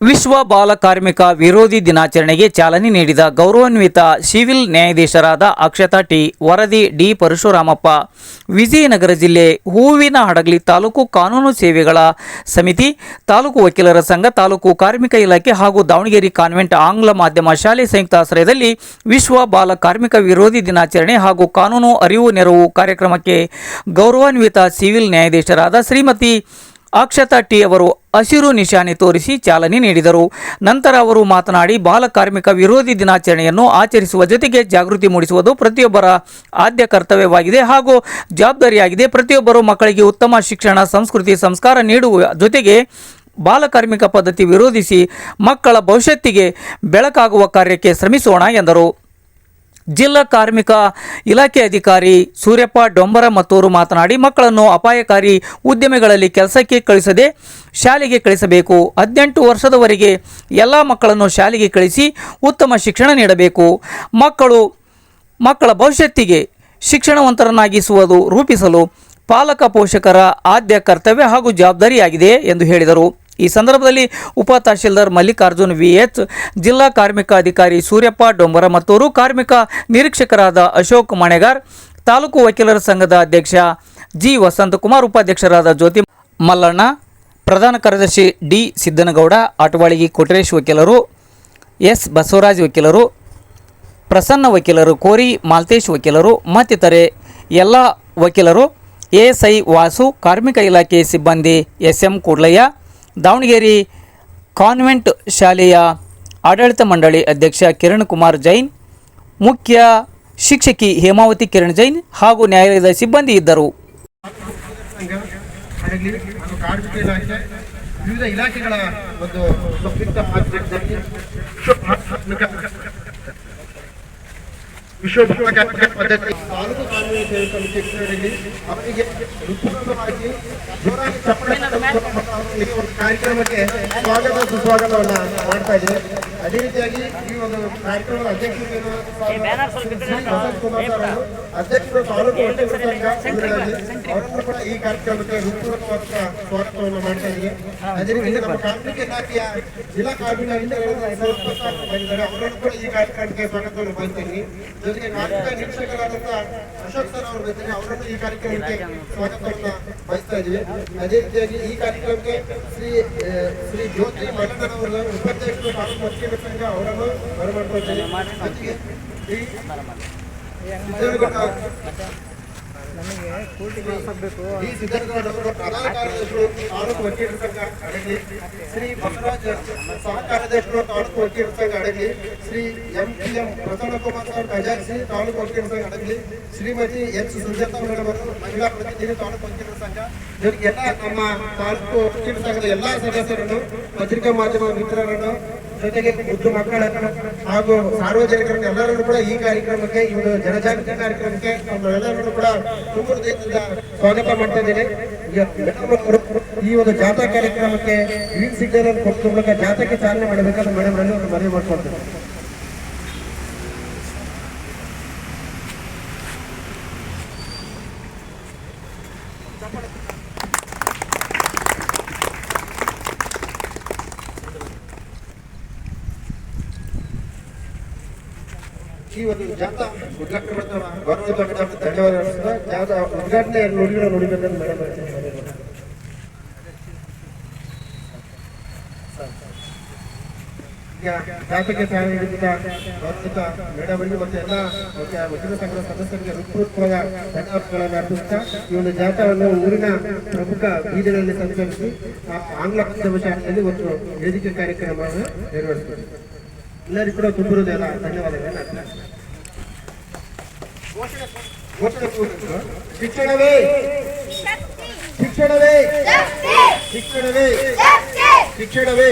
ವಿಶ್ವ ಬಾಲ ಕಾರ್ಮಿಕ ವಿರೋಧಿ ದಿನಾಚರಣೆಗೆ ಚಾಲನೆ ನೀಡಿದ ಗೌರವಾನ್ವಿತ ಸಿವಿಲ್ ನ್ಯಾಯಾಧೀಶರಾದ ಅಕ್ಷತಾ ಟಿ ವರದಿ ಡಿ ಪರಶುರಾಮಪ್ಪ, ವಿಜಯನಗರ ಜಿಲ್ಲೆ ಹೂವಿನ ಹಡಗಲಿ ತಾಲೂಕು ಕಾನೂನು ಸೇವೆಗಳ ಸಮಿತಿ, ತಾಲೂಕು ವಕೀಲರ ಸಂಘ, ತಾಲೂಕು ಕಾರ್ಮಿಕ ಇಲಾಖೆ ಹಾಗೂ ದಾವಣಗೆರೆ ಕಾನ್ವೆಂಟ್ ಆಂಗ್ಲ ಮಾಧ್ಯಮ ಶಾಲೆ ಸಂಯುಕ್ತ ಆಶ್ರಯದಲ್ಲಿ ವಿಶ್ವ ಬಾಲ ಕಾರ್ಮಿಕ ವಿರೋಧಿ ದಿನಾಚರಣೆ ಹಾಗೂ ಕಾನೂನು ಅರಿವು ನೆರವು ಕಾರ್ಯಕ್ರಮಕ್ಕೆ ಗೌರವಾನ್ವಿತ ಸಿವಿಲ್ ನ್ಯಾಯಾಧೀಶರಾದ ಶ್ರೀಮತಿ ಅಕ್ಷತಾ ಟಿ ಅವರು ಹಸಿರು ನಿಶಾನೆ ತೋರಿಸಿ ಚಾಲನೆ ನೀಡಿದರು. ನಂತರ ಅವರು ಮಾತನಾಡಿ ಬಾಲಕಾರ್ಮಿಕ ವಿರೋಧಿ ದಿನಾಚರಣೆಯನ್ನು ಆಚರಿಸುವ ಜೊತೆಗೆ ಜಾಗೃತಿ ಮೂಡಿಸುವುದು ಪ್ರತಿಯೊಬ್ಬರ ಆದ್ಯ ಕರ್ತವ್ಯವಾಗಿದೆ ಹಾಗೂ ಜವಾಬ್ದಾರಿಯಾಗಿದೆ. ಪ್ರತಿಯೊಬ್ಬರು ಮಕ್ಕಳಿಗೆ ಉತ್ತಮ ಶಿಕ್ಷಣ, ಸಂಸ್ಕೃತಿ, ಸಂಸ್ಕಾರ ನೀಡುವ ಜೊತೆಗೆ ಬಾಲಕಾರ್ಮಿಕ ಪದ್ಧತಿ ವಿರೋಧಿಸಿ ಮಕ್ಕಳ ಭವಿಷ್ಯತ್ತಿಗೆ ಬೆಳಕಾಗುವ ಕಾರ್ಯಕ್ಕೆ ಶ್ರಮಿಸೋಣ ಎಂದರು. ಜಿಲ್ಲಾ ಕಾರ್ಮಿಕ ಇಲಾಖೆ ಅಧಿಕಾರಿ ಸೂರ್ಯಪ್ಪ ಡೊಂಬರ ಮತ್ತೂರು ಮಾತನಾಡಿ, ಮಕ್ಕಳನ್ನು ಅಪಾಯಕಾರಿ ಉದ್ಯಮಗಳಲ್ಲಿ ಕೆಲಸಕ್ಕೆ ಕಳಿಸದೆ ಶಾಲೆಗೆ ಕಳಿಸಬೇಕು. ಹದಿನೆಂಟು ವರ್ಷದವರೆಗೆ ಎಲ್ಲ ಮಕ್ಕಳನ್ನು ಶಾಲೆಗೆ ಕಳಿಸಿ ಉತ್ತಮ ಶಿಕ್ಷಣ ನೀಡಬೇಕು. ಮಕ್ಕಳು, ಮಕ್ಕಳ ಭವಿಷ್ಯತ್ತಿಗೆ ಶಿಕ್ಷಣವಂತರನ್ನಾಗಿಸುವುದು ರೂಪಿಸಲು ಪಾಲಕ ಪೋಷಕರ ಆದ್ಯ ಕರ್ತವ್ಯ ಹಾಗೂ ಜವಾಬ್ದಾರಿಯಾಗಿದೆ ಎಂದು ಹೇಳಿದರು. ಈ ಸಂದರ್ಭದಲ್ಲಿ ಉಪ ತಹಶೀಲ್ದಾರ್ ಮಲ್ಲಿಕಾರ್ಜುನ್ ವಿಎಚ್, ಜಿಲ್ಲಾ ಕಾರ್ಮಿಕ ಅಧಿಕಾರಿ ಸೂರ್ಯಪ್ಪ ಡೊಂಬರ ಮತ್ತೂರು ಕಾರ್ಮಿಕ ನಿರೀಕ್ಷಕರಾದ ಅಶೋಕ್ ಮಣೆಗಾರ್, ತಾಲೂಕು ವಕೀಲರ ಸಂಘದ ಅಧ್ಯಕ್ಷ ಜಿ ವಸಂತಕುಮಾರ್, ಉಪಾಧ್ಯಕ್ಷರಾದ ಜ್ಯೋತಿ ಮಲ್ಲಣ್ಣ, ಪ್ರಧಾನ ಕಾರ್ಯದರ್ಶಿ ಡಿ ಸಿದ್ದನಗೌಡ, ಆಟವಾಳಿಗಿ ಕೊಟ್ರೇಶ್ ವಕೀಲರು, ಎಸ್ ಬಸವರಾಜ್ ವಕೀಲರು, ಪ್ರಸನ್ನ ವಕೀಲರು ಕೋರಿ ಮಾಲ್ತೇಶ್ ವಕೀಲರು, ಮತ್ತಿತರೆ ಎಲ್ಲ ವಕೀಲರು ಎಎಸ್ಐ ವಾಸು, ಕಾರ್ಮಿಕ ಇಲಾಖೆ ಸಿಬ್ಬಂದಿ S M Kudlayya Davanagere convent ಶಾಲೆಯ ಆಡಳಿತ ಮಂಡಳಿ ಅಧ್ಯಕ್ಷ ಕಿರಣ್ ಕುಮಾರ್ ಜೈನ್, ಮುಖ್ಯ ಶಿಕ್ಷಕಿ ಹೇಮಾವತಿ ಕಿರಣ್ ಜೈನ್ ಹಾಗೂ ನ್ಯಾಯಾಲಯದ ಸಿಬ್ಬಂದಿ ಇದ್ದರು. ವಿವಿಧ ಇಲಾಖೆಗಳ ಒಂದು ಸಂಯುಕ್ತ ಆಶ್ರಯದಲ್ಲಿ ವಿಶ್ವ ಕಾರ್ಮಿಕ ವಿಶ್ವ ಬಾಲ ಕಾರ್ಮಿಕ ಪದ್ಧತಿ ತಾಲೂಕು ಕಾನೂನು ಸೇವೆ ಸಮಿತಿ ಹೆಸರಲ್ಲಿ ಅವರಿಗೆ ಹೃತ್ಪೂರ್ವಕವಾಗಿ ಜೋರಾಗಿ ಚಪ್ಪಳೆ ಒಂದು ಕಾರ್ಯಕ್ರಮಕ್ಕೆ ಸ್ವಾಗತ ಸುಸ್ವಾಗತವನ್ನ ಮಾಡ್ತಾ ಇದ್ದೇವೆ ಅದೇ ರೀತಿಯಾಗಿ ಈ ಒಂದು ಕಾರ್ಯಕ್ರಮದ ಅಧ್ಯಕ್ಷತೆಯನ್ನು ಅವರು ಅಧ್ಯಕ್ಷರು ತಾಲೂಕು ಅವರನ್ನು ಕೂಡ ಈ ಕಾರ್ಯಕ್ರಮಕ್ಕೆ ಹೃತ್ಪೂರ್ವಕವಾದ ಸ್ವಾಗತವನ್ನು ಮಾಡ್ತಾ ಇದ್ದೀವಿ ಅದೇ ರೀತಿ ನಮ್ಮ ಕಾರ್ಮಿಕ ಇಲಾಖೆಯ ಜಿಲ್ಲಾ ಕಾರ್ಮಿಕ ಅಧಿಕಾರಿಗಳು ಬಂದಿದ್ದಾರೆ ಅವರನ್ನು ಕೂಡ ಈ ಕಾರ್ಯಕ್ರಮಕ್ಕೆ ಸ್ವಾಗತವನ್ನು ಬಯಸ್ತೀನಿ ಜೊತೆಗೆ ಕಾರ್ಮಿಕ ನಿರೀಕ್ಷಕರಾದಂತಹ ಅಶೋಕ್ ಸರ್ ಅವರು ಬಂದಿದ್ದಾರೆ ಅವರನ್ನು ಈ ಕಾರ್ಯಕ್ರಮಕ್ಕೆ ಸ್ವಾಗತವನ್ನು ಬಯಸ್ತಾ ಇದ್ದೀವಿ ಅದೇ ರೀತಿಯಾಗಿ ಈ ಕಾರ್ಯಕ್ರಮಕ್ಕೆ ಶ್ರೀ ಶ್ರೀ ಜ್ಯೋತಿ ಮಲ್ಲಣ್ಣನವರ ಉಪಾಧ್ಯಕ್ಷರು ತಾಲೂಕು ಸಂಘ ಅವರನ್ನು ಜೊತೆಗೆ ಈ ಪ್ರಧಾನ ಕಾರ್ಯದರ್ಶಿಗಳು ತಾಲೂಕು ವಕೀಲರ ಸಂಘ ಅಡಗಲಿ ಶ್ರೀ ಬಸವರಾಜ್ ಸಹ ಕಾರ್ಯದರ್ಶಿಗಳು ತಾಲೂಕು ವಕೀಲರ ಸಂಘ Adagali Shri M P M Prasannakumar sir ಖಜಾನ್ಸಿ taluk ವಕೀಲರ ಸಂಘ ಅಡಗಲಿ ಶ್ರೀಮತಿ ಎಚ್ ಸುಜಾತ ಮೇಡಮ್ ಅವರು ಮಹಿಳಾ ಪ್ರತಿನಿಧಿ ತಾಲೂಕು ವಕೀಲರ ಸಂಘ ಇವರಿಗೆಲ್ಲ ಎಲ್ಲ ನಮ್ಮ ತಾಲೂಕು ವಕೀಲರ ಸಂಘದ ಎಲ್ಲಾ ಸದಸ್ಯರನ್ನು ಪತ್ರಿಕಾ ಮಾಧ್ಯಮ ಮಿತ್ರರನ್ನು ಜೊತೆಗೆ ಮುದ್ದು ಮಕ್ಕಳನ್ನು ಹಾಗೂ ಸಾರ್ವಜನಿಕರನ್ನು ಎಲ್ಲರನ್ನು ಕೂಡ ಈ ಕಾರ್ಯಕ್ರಮಕ್ಕೆ, ಈ ಒಂದು ಜನಜಾಗೃತಿ ಕಾರ್ಯಕ್ರಮಕ್ಕೆ ಎಲ್ಲರನ್ನು ಕೂಡ ತುಂಬ ಸ್ವಾಗತ ಮಾಡ್ತಾ ಇದ್ದೇನೆ. ಈ ಒಂದು ಜಾಥಾ ಕಾರ್ಯಕ್ರಮಕ್ಕೆ ಗ್ರೀನ್ ಸಿಗ್ನಲ್ ಅನ್ನು ಕೊಟ್ಟ ಮೂಲಕ ಜಾಥಾಕ್ಕೆ ಚಾಲನೆ ಮಾಡಬೇಕಾದ್ರೆ ಮೇಡಮ್ ಅವರು ಒಂದು ಮನವಿ ಮಾಡ್ಕೊಳ್ತೇನೆ. ಈ ಒಂದು ಜಾಥಾ ಗೌರವದ ಮೇಡಮ್ ಧನ್ಯವಾದ ಜಾಥಾ ಉದ್ಘಾಟನೆ ನುಡಿಗಳು ನುಡಿಬೇಕಂತ ಮೇಡಮ್. ಈಗ ಸಹಾಯ ನೀಡಿದ ಗೌರವಿತ ಮೇಡಮ್ ಅವರಿಗೆ ಮತ್ತು ಎಲ್ಲ ವಕೀಲ ಸಂಘದ ಸದಸ್ಯರಿಗೆ ಹೃತ್ಪೂರ್ವಕವಾದ ಧನ್ಯವಾದಗಳನ್ನು ಅರ್ಪಿಸುತ್ತಾ ಈ ಒಂದು ಜಾಥಾವನ್ನು ಊರಿನ ಪ್ರಮುಖ ಬೀದಿಗಳಲ್ಲಿ ಸಂಚರಿಸಿ ಆಂಗ್ಲ ಮಾಧ್ಯಮ ಶಾಲೆಯಲ್ಲಿ ಒಂದು ವೇದಿಕೆ ಕಾರ್ಯಕ್ರಮವನ್ನು ನೆರವೇರಿಸಿದರು ಎಲ್ಲರಿಗೂ ಕೂಡ ತುಂಬಿರುವುದೆಲ್ಲ ಧನ್ಯವಾದಗಳನ್ನು. ಶಿಕ್ಷಣವೇ ಶಿಕ್ಷಣವೇ ಶಿಕ್ಷಣವೇ ಶಿಕ್ಷಣವೇ